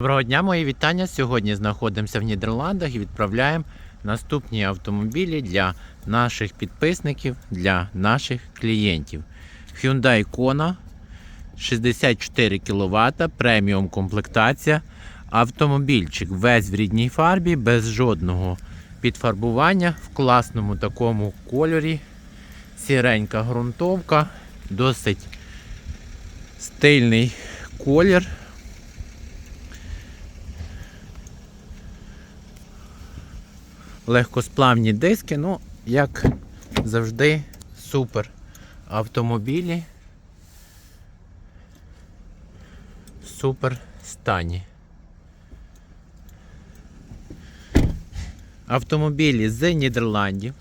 Доброго дня, мої вітання. Сьогодні знаходимося в Нідерландах і відправляємо наступні автомобілі для наших підписників, для наших клієнтів. Hyundai Kona 64 кВт, преміум комплектація. Автомобільчик весь в рідній фарбі, без жодного підфарбування, в класному такому кольорі. Сіренька ґрунтовка, досить стильний колір. Легкосплавні диски, ну, як завжди, супер автомобілі. Супер стані. Автомобілі з Нідерландів,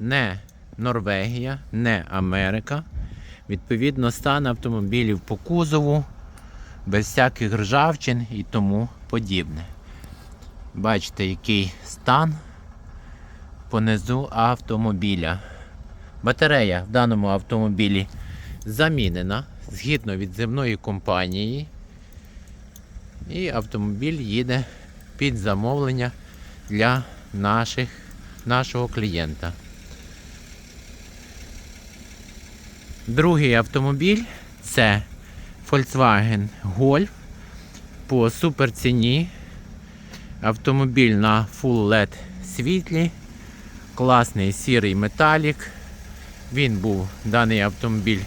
не Норвегія, не Америка. Відповідно, стан автомобілів по кузову, без всяких ржавчин і тому подібне. Бачите, який стан понизу автомобіля. Батарея в даному автомобілі замінена згідно від земної компанії. І автомобіль їде під замовлення для наших, нашого клієнта. Другий автомобіль це Volkswagen Golf по суперціні. Автомобіль на Full LED світлі класний сірий металік. Він був даний автомобіль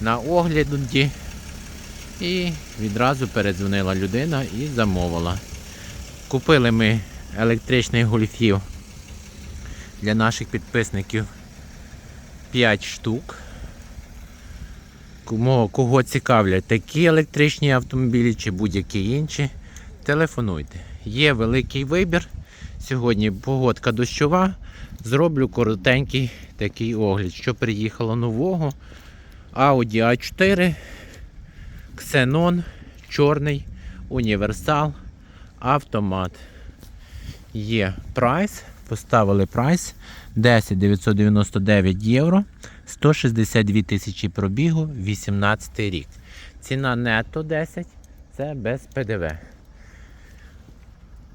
на огляді. І відразу передзвонила людина і замовила. Купили ми електричних гольфів для наших підписників 5 штук. Кого цікавлять такі електричні автомобілі чи будь-які інші, телефонуйте. Є великий вибір. Сьогодні погодка дощова. Зроблю коротенький такий огляд, що приїхало нового. Audi A4, Xenon, чорний, універсал, автомат. Є прайс. Поставили прайс 10 999 євро, 162 тисячі пробігу, 18 рік. Ціна нетто 10, це без ПДВ.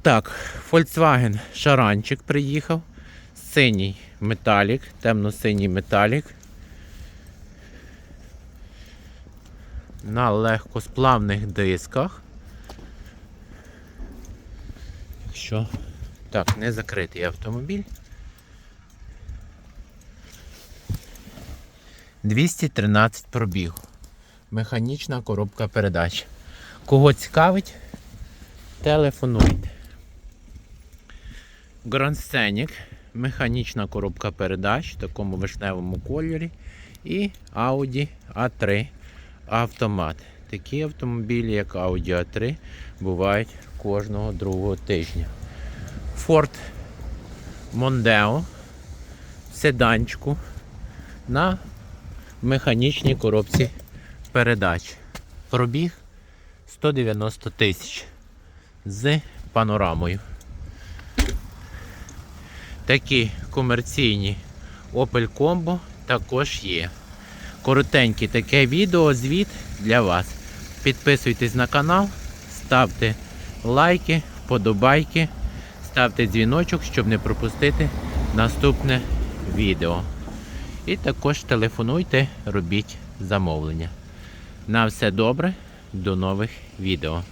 Так, Volkswagen Шаранчик приїхав. Синій металік, темно-синій металік. На легкосплавних дисках. Якщо так, не закритий автомобіль. 213 пробігу. Механічна коробка передач. Кого цікавить, телефонуйте. Grand Scenic, механічна коробка передач в такому вишневому кольорі. І Audi A3 автомат. Такі автомобілі, як Audi A3, бувають кожного другого тижня. Ford Mondeo в седанчику на механічній коробці передач. Пробіг 190 тисяч з панорамою. Такі комерційні Opel Combo також є. Коротеньке таке відео, звіт для вас. Підписуйтесь на канал, ставте лайки, вподобайки, ставте дзвіночок, щоб не пропустити наступне відео. І також телефонуйте, робіть замовлення. На все добре, до нових відео.